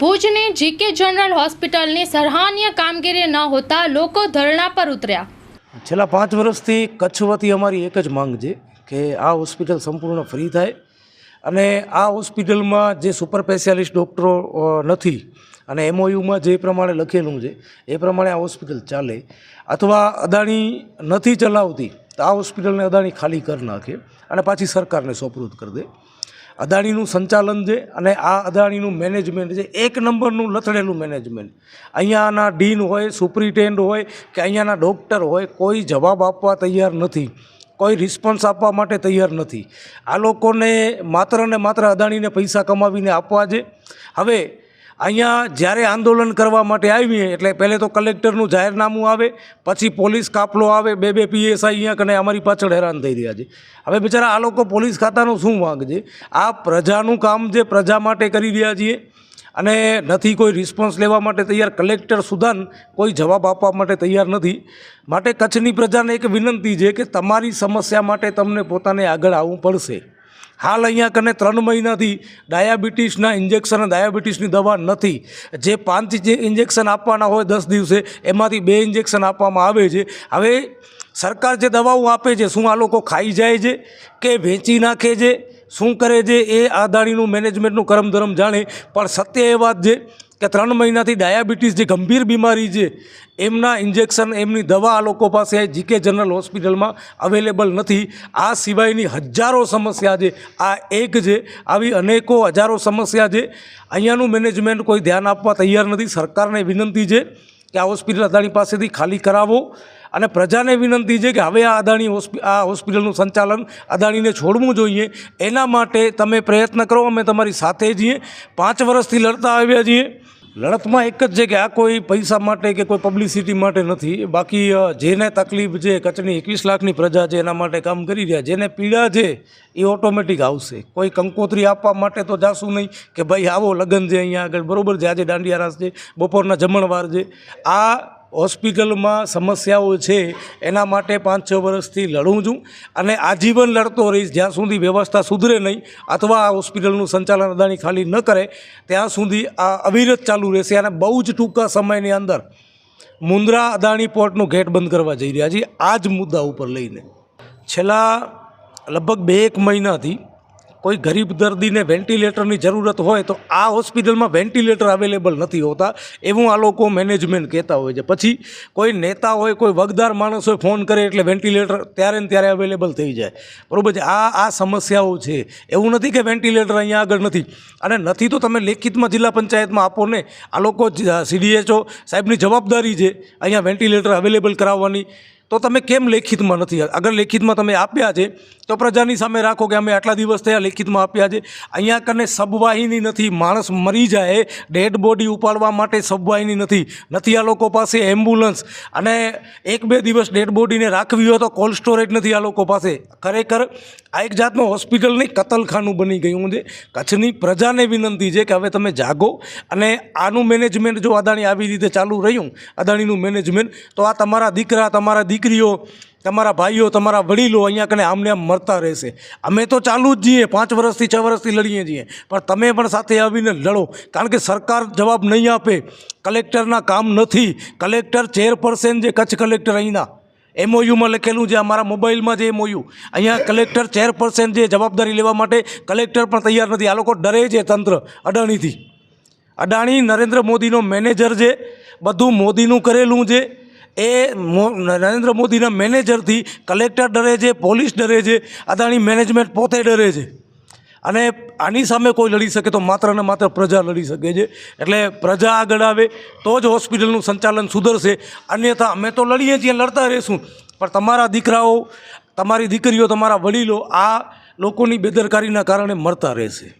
ભુજની GK general હોસ્પિટલની સરાહનીય કામગીરી ન હોતા લોકો ધરણા પર ઉતર્યા. છેલ્લા પાંચ વર્ષથી કચ્છ વતી અમારી એક જ માંગ છે કે આ હોસ્પિટલ સંપૂર્ણ ફ્રી થાય અને આ હોસ્પિટલમાં જે સુપર સ્પેશિયાલિસ્ટ ડૉક્ટરો નથી અને એમઓયુમાં જે પ્રમાણે લખેલું છે, એ પ્રમાણે આ હોસ્પિટલ ચાલે અથવા અદાણી નથી ચલાવતી, તો આ હોસ્પિટલને અદાણી ખાલી કરી નાખે અને પાછી સરકારને સોપરૂદ કરી દે. અદાણીનું સંચાલન છે અને આ અદાણીનું મેનેજમેન્ટ છે. એક નંબરનું લથડેલું મેનેજમેન્ટ અહીંયાના ડીન હોય સુપ્રિટેન્ડ હોય કે અહીંયાના ડૉક્ટર હોય, કોઈ જવાબ આપવા તૈયાર નથી. કોઈ રિસ્પોન્સ આપવા માટે તૈયાર નથી. આ લોકોને માત્ર ને માત્ર અદાણીને પૈસા કમાવીને આપવા છે. હવે અહીંયા જ્યારે આંદોલન કરવા માટે આવીએ, એટલે પહેલે તો કલેક્ટરનું જાહેરનામું આવે, પછી પોલીસ કાફલો આવે, બે બે પીએસઆઈ અહીંયા કને અમારી પાછળ હેરાન થઈ રહ્યા છે. હવે બિચારા આ લોકો પોલીસ ખાતાનું શું વાંક છે આ પ્રજાનું કામ જે પ્રજા માટે કરી રહ્યા છીએ અને નથી કોઈ રિસ્પોન્સ લેવા માટે તૈયાર, કલેક્ટર સુધાન કોઈ જવાબ આપવા માટે તૈયાર નથી. માટે કચ્છની પ્રજાને એક વિનંતી છે કે તમારી સમસ્યા માટે તમને પોતાને આગળ આવવું પડશે. હાલ અહીંયા કને ત્રણ મહિનાથી ડાયાબિટીસના ઇન્જેક્શન ડાયાબિટીસની દવા નથી. જે પાંચ જે ઇન્જેક્શન આપવાના હોય દસ દિવસે, એમાંથી બે ઇન્જેક્શન આપવામાં આવે છે. હવે સરકાર જે દવાઓ આપે છે, શું આ લોકો ખાઈ જાય છે કે વેચી નાખે છે, શું કરે છે, એ આદાણીનું મેનેજમેન્ટનું કરમધરમ જાણે. પણ સત્ય એ વાત છે કે ત્રણ મહિનાથી ડાયાબિટીસ જે ગંભીર બીમારી છે, એમના ઇન્જેક્શન એમની દવા આ લોકો પાસે જીકે જનરલ હોસ્પિટલમાં અવેલેબલ નથી. આ સિવાયની હજારો સમસ્યા છે. આ એક છે. આવી અનેકો હજારો સમસ્યા છે. અહીંયાનું મેનેજમેન્ટ કોઈ ધ્યાન આપવા તૈયાર નથી. સરકારને વિનંતી છે કે આ હોસ્પિટલ અદાણી પાસેથી ખાલી કરાવો. અને પ્રજાને વિનંતી છે કે હવે આ અદાણી આ હોસ્પિટલનું સંચાલન અદાણીને છોડવું જોઈએ. એના માટે તમે પ્રયત્ન કરો. અમે તમારી સાથે છીએ. પાંચ વર્ષથી લડતા આવ્યા છીએ. લડતમાં એક જ છે કે આ કોઈ પૈસા માટે કે કોઈ પબ્લિસિટી માટે નથી. બાકી જેને તકલીફ છે, કચ્છની એકવીસ લાખની પ્રજા છે, એના માટે કામ કરી રહ્યા, જેને પીડા છે, એ ઓટોમેટિક આવશે. કોઈ કંકોત્રી આપવા માટે તો જાશું નહીં કે ભાઈ આવો લગ્ન છે અહીંયા આગળ. બરોબર છે, આજે દાંડિયા રાસ છે, બપોરના જમણવાર છે. આ હોસ્પિટલમાં સમસ્યાઓ છે, એના માટે પાંચ છ વર્ષથી લડું છું અને આજીવન લડતો રહીશ. જ્યાં સુધી વ્યવસ્થા સુધરે નહીં અથવા આ હોસ્પિટલનું સંચાલન અદાણી ખાલી ન કરે, ત્યાં સુધી આ અવિરત ચાલુ રહેશે અને બહુ જ ટૂંકા સમયની અંદર મુન્દ્રા અદાણી પોર્ટનું ગેટ બંધ કરવા જઈ રહ્યા છીએ. આ જ મુદ્દા ઉપર લઈને. છેલ્લા લગભગ બે એક મહિનાથી કોઈ ગરીબ દર્દીને વેન્ટિલેટરની જરૂરત હોય તો આ હોસ્પિટલમાં વેન્ટિલેટર અવેલેબલ નથી હોતા, એવું આ લોકો મેનેજમેન્ટ કહેતા હોય છે. પછી કોઈ નેતા હોય, કોઈ વગદાર માણસ હોય, ફોન કરે એટલે વેન્ટિલેટર ત્યારે ને ત્યારે અવેલેબલ થઈ જાય. બરાબર છે? આ આ સમસ્યાઓ છે. એવું નથી કે વેન્ટિલેટર અહીંયા આગળ નથી. અને નથી તો તમે લેખિતમાં જિલ્લા પંચાયતમાં આપો ને, આ લોકો સીડીએચઓ સાહેબની જવાબદારી છે અહીંયા વેન્ટિલેટર અવેલેબલ કરાવવાની. તો તમે કેમ લેખિતમાં નથી? અગર લેખિતમાં તમે આપ્યા છે તો પ્રજાની સામે રાખો કે અમે આટલા દિવસ થયા લેખિતમાં આપ્યા છે. અહીંયા કને સબવાહિની નથી. માણસ મરી જાય, ડેડ બોડી ઉપાડવા માટે સબવાહિની નથી. નથી આ લોકો પાસે એમ્બ્યુલન્સ. અને એક બે દિવસ ડેડ બોડીને રાખવી હોય તો કોલ્ડ સ્ટોરેજ નથી આ લોકો પાસે. ખરેખર આ એક જાતનું હોસ્પિટલની કતલખાનું બની ગયું છે. કચ્છની પ્રજાને વિનંતી છે કે હવે તમે જાગો. અને આનું મેનેજમેન્ટ જો અદાણી આવી રીતે ચાલુ રહ્યું, અદાણીનું મેનેજમેન્ટ, તો આ તમારા દીકરા, તમારા દીકરીઓ તમારા ભાઈઓ, તમારા વડીલો અહીંયા કને આમને આમ મરતા રહેશે. અમે તો ચાલુ જ જઈએ પાંચ વર્ષથી, છ વર્ષથી લડીએ છીએ. પણ તમે પણ સાથે આવીને લડો. કારણ કે સરકાર જવાબ નહીં આપે. કલેક્ટરના કામ નથી. કલેક્ટર ચેરપર્સન જે કચ્છ કલેક્ટર અહીંના. એમઓયુમાં લખેલું છે, અમારા મોબાઈલમાં જે એમઓયુ અહીંયા કલેક્ટર ચેરપર્સન જે જવાબદારી લેવા માટે કલેક્ટર પણ તૈયાર નથી. આ લોકો ડરે છે તંત્ર, અડાણીથી. અડાણી નરેન્દ્ર મોદીનો મેનેજર છે. બધું મોદીનું કરેલું છે. એ નરેન્દ્ર મોદીના મેનેજરથી કલેક્ટર ડરે છે, પોલીસ ડરે છે, અદાણી મેનેજમેન્ટ પોતે ડરે છે. અને આની સામે કોઈ લડી શકે તો માત્ર ને માત્ર પ્રજા લડી શકે છે. એટલે પ્રજા આગળ આવે તો જ હોસ્પિટલનું સંચાલન સુધરશે. અન્યથા અમે તો લડીએ છીએ, લડતા રહીશું. પણ તમારા દીકરાઓ, તમારી દીકરીઓ, તમારા વડીલો આ લોકોની બેદરકારીના કારણે મરતા રહેશે.